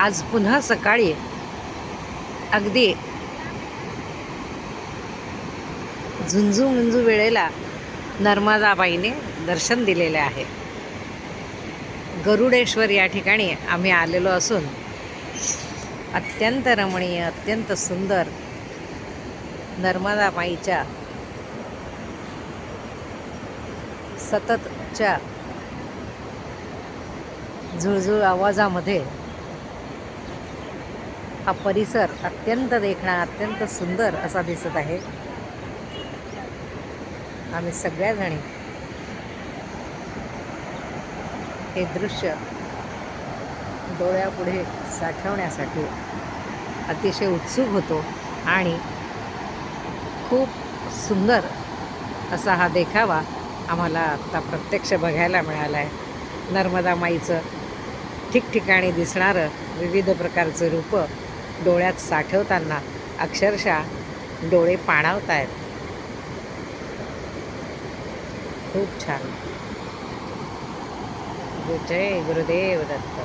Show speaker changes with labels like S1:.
S1: आज पुन्हा सकाळी अगदी झुंजू मुंजू वेळेला नर्मदाबाईने दर्शन दिलेले आहे. गरुडेश्वर या ठिकाणी आम्ही आलेलो असून अत्यंत रमणीय अत्यंत सुंदर नर्मदाबाईच्या सततच्या झुळझुळ आवाजामध्ये हा परिसर अत्यंत देखणा अत्यंत सुंदर असा दिसत आहे. आम्ही सगळ्याजणी हे दृश्य डोळ्यापुढे साठवण्यासाठी अतिशय उत्सुक होतो आणि खूप सुंदर असा हा देखावा आम्हाला आत्ता प्रत्यक्ष बघायला मिळाला आहे नर्मदा माईचं ठिकठिकाणी दिसणारं विविध प्रकारचं रूपं डोळ्यात साठवताना अक्षरशः डोळे पाणावत आहेत खूप छान. जय गुरुदेव दत्त.